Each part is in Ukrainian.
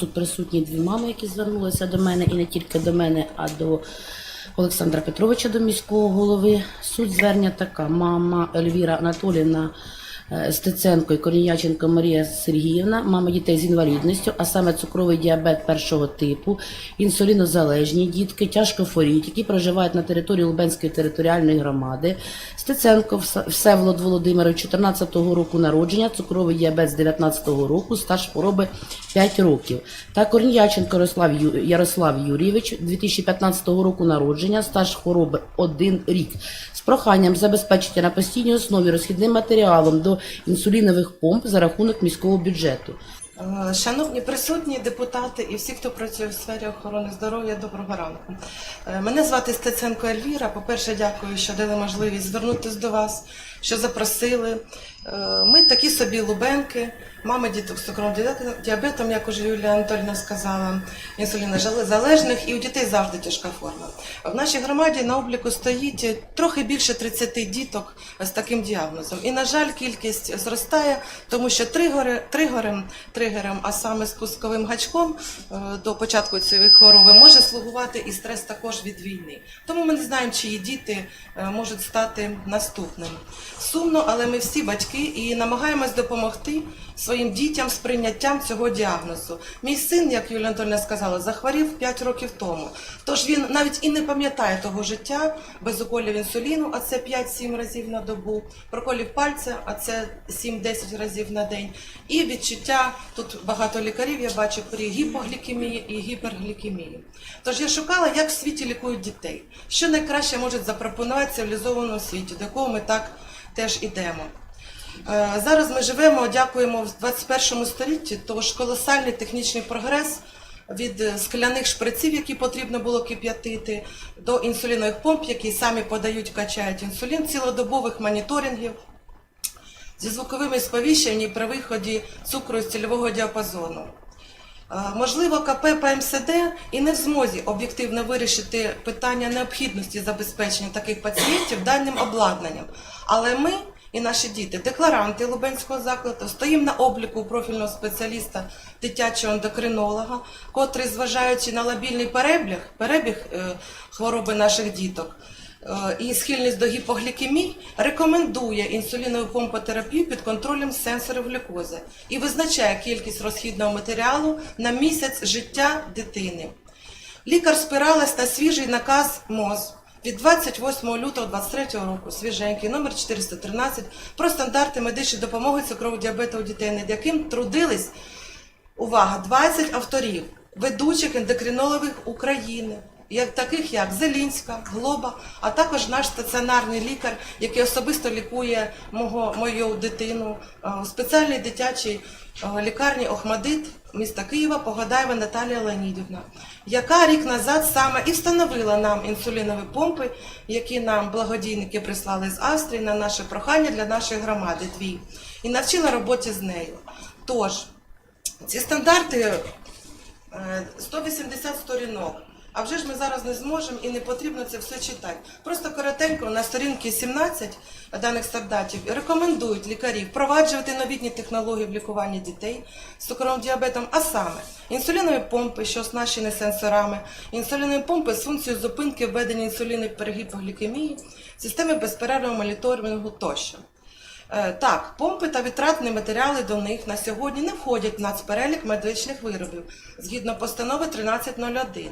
Тут присутні дві мами, які звернулися до мене, і не тільки до мене, а до Олександра Петровича, до міського голови. Суть звернення така: мама Ельвіра Анатоліївна е, Стеценко і Корніяченко Марія Сергіївна, мама дітей з інвалідністю, а саме цукровий діабет першого типу, інсулінозалежні дітки, тяжко хворіють, які проживають на території Лубенської територіальної громади. Стеценко Вс- Всеволод Володимирович, 14-го року народження, цукровий діабет з 19-го року, стаж хвороби 5 років. Та Корніяченко Ярослав Юрійович, 2015 року народження, стаж хвороби 1 рік. Проханням забезпечити на постійній основі розхідним матеріалом до інсулінових помп за рахунок міського бюджету. Е, Шановні присутні, депутати і всі, хто працює в сфері охорони здоров'я, доброго ранку. Е, Мене звати Стеценко Ельвіра. По-перше, дякую, що дали можливість звернутися до вас, що запросили. Е, Ми такі собі лубенки, мами діток з цукровим діабетом- як уже Юлія Анатольовна сказала, інсулінозалежних, і у дітей завжди тяжка форма. В нашій громаді на обліку стоїть трохи більше 30 діток з таким діагнозом. І, на жаль, кількість зростає, тому що тригори, тригором, тригером, а саме спусковим гачком е, до початку цієї хвороби може слугувати і стрес також від війни. Тому ми не знаємо, чиї діти е, можуть стати наступним. Сумно, але ми всі батьки і намагаємось допомогти своїм дітям з прийняттям цього діагнозу. Мій син, як Юлія Анатольовна сказала, захворів 5 років тому. Тож він навіть і не пам'ятає того життя без уколів інсуліну, а це 5-7 разів на добу, проколів пальця, а це 7-10 разів на день. І відчуття тут багато лікарів, я бачу при гіпоглікемії і гіперглікемії. Тож я шукала, як в світі лікують дітей, що найкраще можуть запропонувати цивілізованому світі, до якого ми так теж ідемо. Е, Зараз ми живемо, дякуємо в 21 столітті, тож колосальний технічний прогрес від скляних шприців, які потрібно було кип'ятити, до інсулінових помп, які самі подають, качають інсулін, цілодобових моніторингів зі звуковими сповіщеннями при виході цукру з цільового діапазону. Е, Можливо, КП ПМСД і не в змозі об'єктивно вирішити питання необхідності забезпечення таких пацієнтів даним обладнанням. Але ми і наші діти, декларанти Лубенського закладу, стоїмо на обліку профільного спеціаліста дитячого ендокринолога, котрий, зважаючи на лабільний перебіг, перебіг е, хвороби наших діток, е, і схильність до гіпоглікемії рекомендує інсулінову помпотерапію під контролем сенсорів глюкози і визначає кількість розхідного матеріалу на місяць життя дитини. Лікар спиралась на свіжий наказ МОЗ від 28 лютого 2023 року, свіженький, номер 413, про стандарти медичної допомоги цукрового діабету у дітей, над яким трудились увага, 20 авторів, ведучих ендокринологів України, як, таких як Зелінська, Глоба, а також наш стаціонарний лікар, який особисто лікує мого, мою дитину е, у спеціальній дитячій е, лікарні Охмадит міста Києва Погадаєва Наталія Леонідівна, яка рік назад саме і встановила нам інсулінові помпи, які нам благодійники прислали з Австрії на наше прохання для нашої громади дві, і навчила роботі з нею. Тож, ці стандарти е, 180 сторінок. А вже ж ми зараз не зможемо і не потрібно це все читати. Просто коротенько на сторінці 17 даних стандартів рекомендують лікарі впроваджувати новітні технології в лікуванні дітей з цукровим діабетом, а саме інсулінові помпи, що оснащені сенсорами, інсулінові помпи з функцією зупинки введення інсуліну при гіпоглікемії, системи безперервного моніторингу тощо. Е, Так, помпи та витратні матеріали до них на сьогодні не входять в нацперелік медичних виробів згідно постанови 1301.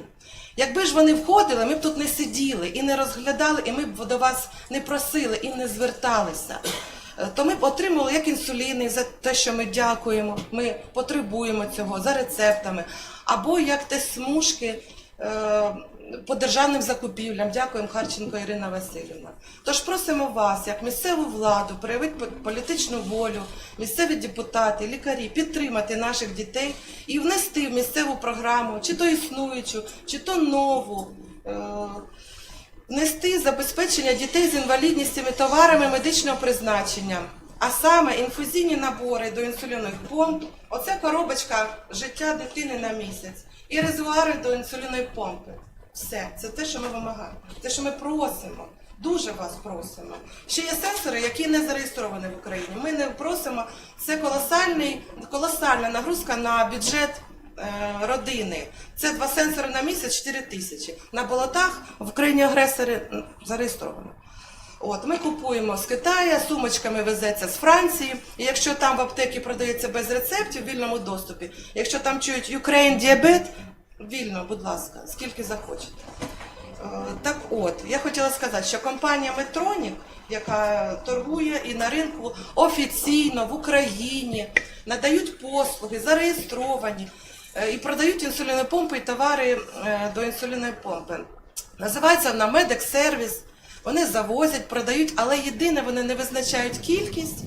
Якби ж вони входили, ми б тут не сиділи і не розглядали, і ми б до вас не просили і не зверталися. Е, То ми б отримали як інсуліни за те, що ми дякуємо, ми потребуємо цього за рецептами, або як те смужки е, по державним закупівлям. Дякуємо Харченко Ірина Васильівна. Тож просимо вас, як місцеву владу, проявити політичну волю, місцеві депутати, лікарі, підтримати наших дітей і внести в місцеву програму, чи то існуючу, чи то нову. е, Внести забезпечення дітей з інвалідністю товарами медичного призначення, а саме інфузійні набори до інсулінових помп, оце коробочка життя дитини на місяць і резервуари до інсулінової помпи. Все, це те, що ми вимагаємо, те, що ми просимо. Дуже вас просимо. Ще є сенсори, які не зареєстровані в Україні. Ми не просимо. Це колосальний, колосальна нагрузка на бюджет е, родини. Це два сенсори на місяць 4 тисячі. На болотах в країні агресори зареєстровано. От, ми купуємо з Китаю, сумочками везеться з Франції. І якщо там в аптекі продається без рецептів в вільному доступі, якщо там чують Ukraine діабет, вільно, будь ласка, скільки захочете. Е, Так от, я хотіла сказати, що компанія Метронік, яка торгує і на ринку офіційно в Україні, надають послуги, зареєстровані е, і продають інсулінопомпи і товари е, до інсулінної помпи. Називається вона Медексервіс. Вони завозять, продають, але єдине, вони не визначають кількість.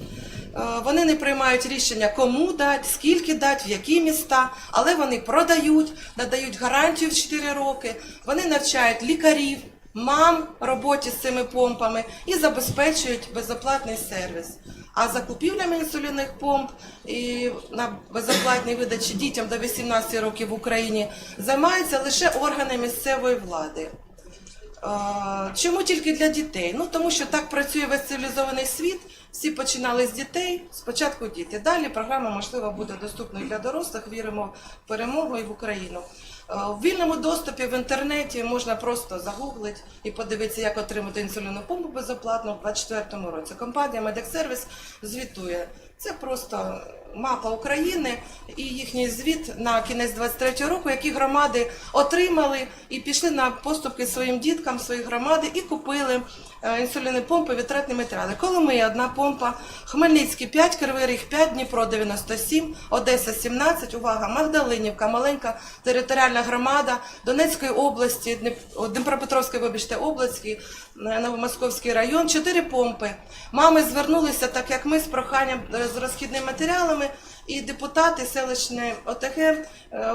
Е, Вони не приймають рішення, кому дати, скільки дати, в які міста, але вони продають, надають гарантію в 4 роки. Вони навчають лікарів, мам роботі з цими помпами і забезпечують безоплатний сервіс. А закупівлями інсулінних помп і на безоплатній видачі дітям до 18 років в Україні займаються лише органи місцевої влади. Е, Чому тільки для дітей? Ну тому що так працює весь цивілізований світ. Всі починали з дітей, спочатку діти. Далі програма можливо буде доступною для дорослих. Віримо в перемогу і в Україну. Е, В вільному доступі в інтернеті можна просто загуглити і подивитися, як отримати інсулінну помпу безоплатно в 2024 році. Компанія Медексервіс звітує. Це просто мапа України і їхній звіт на кінець 23 року, які громади отримали і пішли на поступки своїм діткам, свої громади і купили е, інсулінні помпи, витратні матеріали. Коломия одна помпа, Хмельницький 5, Кривий Ріг 5, Дніпро 97, Одеса 17, увага, Магдалинівка, маленька територіальна громада Донецької області, Дніпропетровської, вибачте, області, е, Новомосковський район, 4 помпи. Мами звернулися, так як ми, з проханням е, з розхідними матеріалами, і депутати селищної ОТГ е,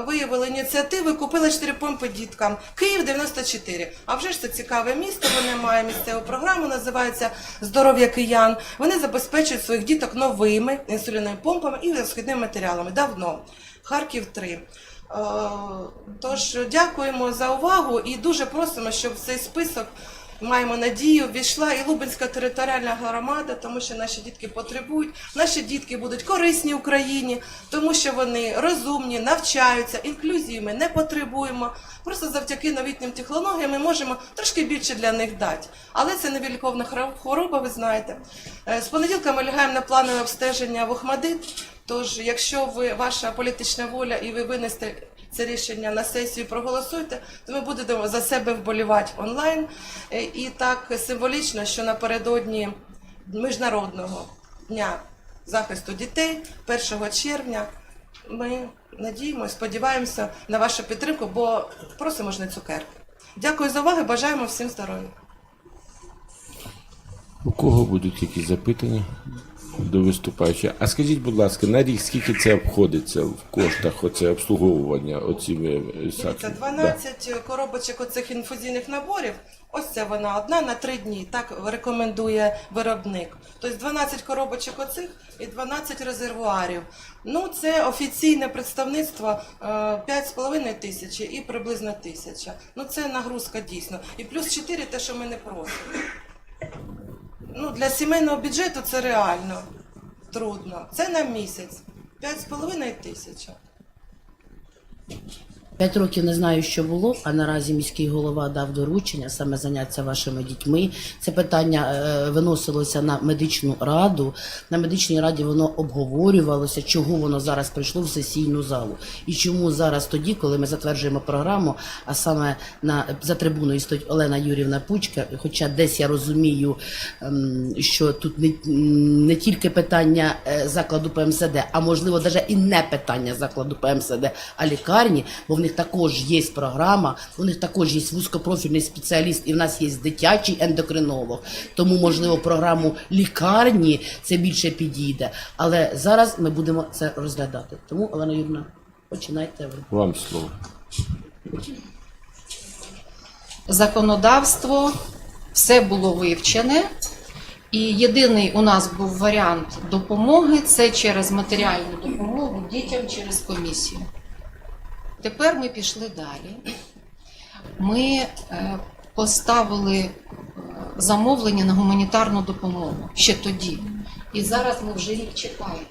виявили ініціативи, купили 4 помпи діткам. Київ 94. А вже ж це цікаве місто. Вони мають місцеву програму, називається Здоров'я киян. Вони забезпечують своїх діток новими інсулінними помпами і розхідними матеріалами. Давно. Харків 3. Е, Тож дякуємо за увагу і дуже просимо, щоб цей список маємо надію ввійшла і Лубенська територіальна громада, тому що наші дітки потребують. Наші дітки будуть корисні Україні, тому що вони розумні, навчаються, інклюзії ми не потребуємо. Просто завдяки новітнім технологіям ми можемо трошки більше для них дати. Але це невіліковна хвороба, ви знаєте. Е, З понеділка ми лягаємо на планове обстеження в Охмадит. Тож, якщо ви ваша політична воля і ви винесете це рішення на сесію і проголосуєте, то ми будемо за себе вболівати онлайн. Е, І так символічно, що напередодні міжнародного дня захисту дітей 1 червня ми надіємося, сподіваємося на вашу підтримку, бо просимо ж не цукерки. Дякую за увагу, бажаємо всім здоров'я. У кого будуть якісь запитання до виступаючого? А скажіть, будь ласка, на рік скільки це обходиться в коштах оце обслуговування оціми е, Дивіться, саками? 12 коробочок оцих інфузійних наборів. Ось це вона одна на три дні. Так рекомендує виробник. Тобто 12 коробочок оцих і 12 резервуарів. Ну, це офіційне представництво е, 5,5 тисячі і приблизно тисяча. Ну, це нагрузка дійсно. І плюс 4 те, що ми не просимо. Ну, для сімейного бюджету це реально трудно. Це на місяць. 5,5 тисяча. П'ять років не знаю, що було, а наразі міський голова дав доручення саме заняття вашими дітьми. Це питання е, виносилося на медичну раду. На медичній раді воно обговорювалося, чого воно зараз прийшло в сесійну залу. І чому зараз тоді, коли ми затверджуємо програму, а саме на за трибуною стоїть Олена Юрівна Пучка, хоча десь я розумію, ем, що тут не, не тільки питання е, закладу ПМСД, а можливо навіть і не питання закладу ПМСД, а лікарні, бо в них також є програма, у них також є вузькопрофільний спеціаліст, і в нас є дитячий ендокринолог. Тому, можливо, програму лікарні це більше підійде. Але зараз ми будемо це розглядати. Тому, Олена Юрівна, починайте ви. Вам слово. законодавство, все було вивчене. І єдиний у нас був варіант допомоги це через матеріальну допомогу дітям через комісію. Тепер ми пішли далі. Ми е, поставили е, замовлення на гуманітарну допомогу ще тоді. І зараз ми вже рік чекаємо.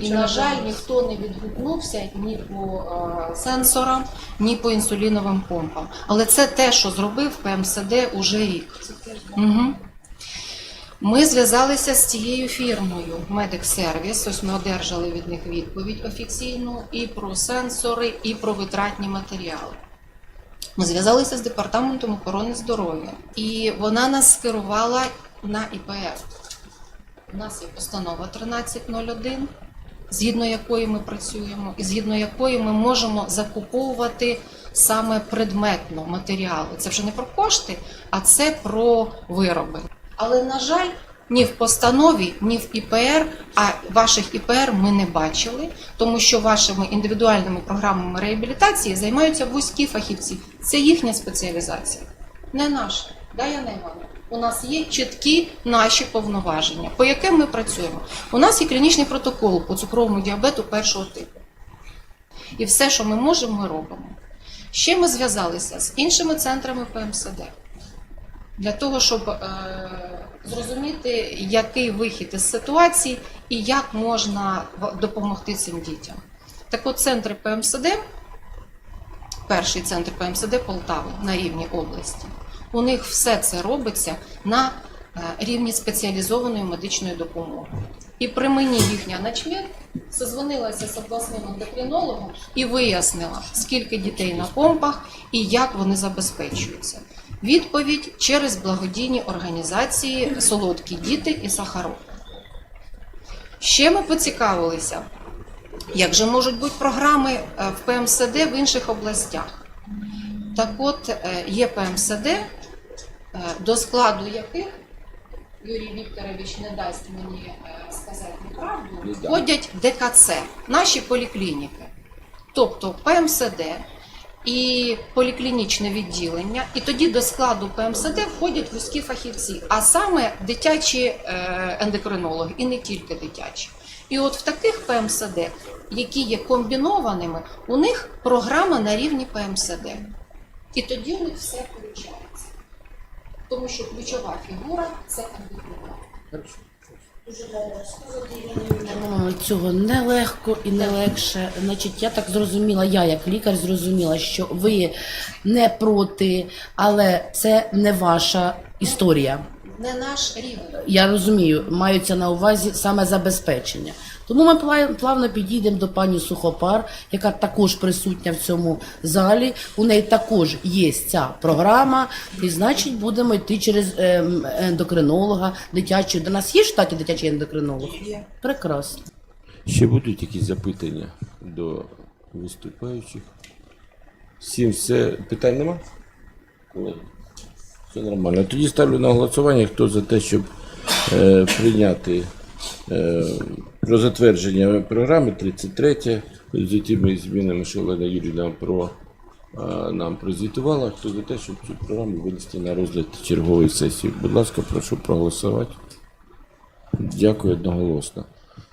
І, на жаль, ніхто не відгукнувся ні по е, сенсорам, ні по інсуліновим помпам. Але це те, що зробив ПМСД уже рік. Угу. Ми зв'язалися з цією фірмою Service. Ось ми одержали від них відповідь офіційну і про сенсори, і про витратні матеріали. Ми зв'язалися з департаментом охорони здоров'я, і вона нас скерувала на ІПР. У нас є постанова 1301, згідно якої ми працюємо, і згідно якої ми можемо закуповувати саме предметно матеріали. Це вже не про кошти, а це про вироби. Але, на жаль, ні в постанові, ні в ІПР, а ваших ІПР ми не бачили, тому що вашими індивідуальними програмами реабілітації займаються вузькі фахівці. Це їхня спеціалізація, не наша. Да, Яна Івановна? У нас є чіткі наші повноваження, по яким ми працюємо. У нас є клінічний протокол по цукровому діабету першого типу. І все, що ми можемо, ми робимо. Ще ми зв'язалися з іншими центрами ПМСД для того, щоб е, зрозуміти, який вихід із ситуації і як можна допомогти цим дітям. Так от центри ПМСД, перший центр ПМСД Полтави на рівні області, у них все це робиться на е, рівні спеціалізованої медичної допомоги. І при мені їхня начмет созвонилася з обласним ендокринологом і вияснила, скільки дітей на помпах і як вони забезпечуються. Відповідь через благодійні організації Солодкі діти і Сахарок. Ще ми поцікавилися, як же можуть бути програми е, в ПМСД в інших областях. Так от е, є ПМСД, е, до складу яких Юрій Вікторович не дасть мені сказати неправду, входять ДКЦ, наші поліклініки, тобто ПМСД і поліклінічне відділення, і тоді до складу ПМСД входять вузькі фахівці, а саме дитячі е, ендокринологи, і не тільки дитячі. І от в таких ПМСД, які є комбінованими, у них програма на рівні ПМСД. І тоді у них все виходить. Тому що ключова фігура це ендокринолог. Ну, Цього нелегко і не легше. Значить, я так зрозуміла, я як лікар зрозуміла, що ви не проти, але це не ваша історія. Не наш рівень. Я розумію, маються на увазі саме забезпечення. Тому ми плавно підійдемо до пані Сухопар, яка також присутня в цьому залі. У неї також є ця програма, і значить будемо йти через ем, ендокринолога дитячого. До нас є в штаті дитячий ендокринолог? Є. Прекрасно. Ще будуть якісь запитання до виступаючих? Всім все питань нема? Колеги? Все нормально. Тоді ставлю на голосування, хто за те, щоб е, прийняти е, про затвердження програми 33 з тими змінами, що Олена Юрійовна про, е, нам прозвітувала. Хто за те, щоб цю програму винести на розгляд чергової сесії? Будь ласка, прошу проголосувати. Дякую одноголосно.